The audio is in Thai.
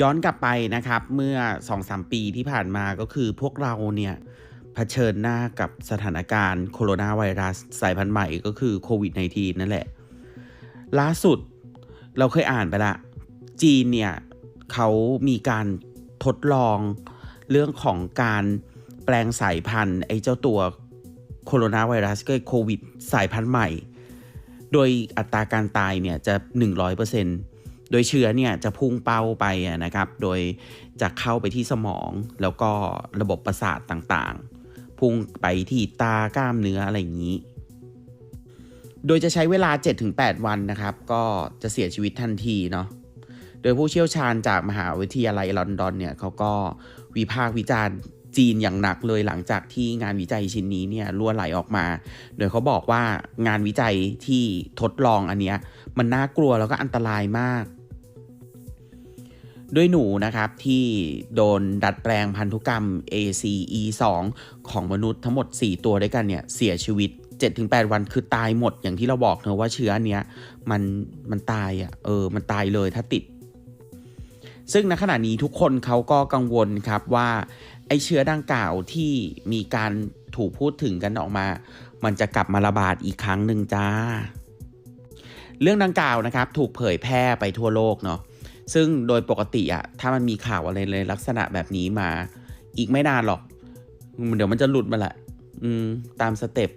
ย้อนกลับไปนะครับ เมื่อ 2-3 ปีที่ผ่านมาก็คือพวกเราเนี่ยเผชิญหน้ากับสถานการณ์โคโรนาไวรัสสายพันธุ์ใหม่ก็คือโควิด -19 นั่นแหละ ล่าสุดเราเคยอ่านไปละ จีนเนี่ยเขามีการทดลองเรื่องของการแปลงสายพันธุ์ไอ้เจ้าตัวโคโรนาไวรัสก็โควิดสายพันธุ์ใหม่ โดยอัตราการตายเนี่ยจะ 100% โดยเชื้อเนี่ยจะพุ่งเป้าไปนะครับ โดยจะเข้าไปที่สมองแล้วก็ระบบประสาทต่างๆ พุ่งไปที่ตากล้ามเนื้ออะไรอย่างนี้ โดยจะใช้เวลา 7-8 วันนะครับ ก็จะเสียชีวิตทันทีเนาะ โดยผู้เชี่ยวชาญจากมหาวิทยาลัยลอนดอนเนี่ยเขาก็วิพากษ์วิจารณ์จีนอย่างหนักเลยหลังจากที่งานวิจัยชิ้นนี้เนี่ยรั่วไหลออกมา โดยเขาบอกว่างานวิจัยที่ทดลองอันเนี้ยมันน่ากลัวแล้วก็อันตรายมาก ด้วยหนูนะครับที่โดนดัดแปลงพันธุกรรม ACE2 ของมนุษย์ทั้งหมด 4 ตัวด้วยกันเนี่ยเสียชีวิต 7-8 วันคือตายหมดอย่างที่เราบอกเนอะว่าเชื้อเนี้ยมันมันตายอะ่ะเออมันตายเลยถ้าติด ซึ่งณขณะนี้ทุกคนเขาก็กังวลครับว่าไอเชื้อดังกล่าวที่มีการถูกพูดถึงกันออกมา มันจะกลับมาระบาดอีกครั้งหนึ่งจ้า เรื่องดังกล่าวนะครับถูกเผยแพร่ไปทั่วโลกเนาะ ซึ่งโดยปกติอะถ้ามันมีข่าวอะไรเลยลักษณะแบบนี้มา อีกไม่นานหรอก เดี๋ยวมันจะหลุดมาแหละตามสเต็ป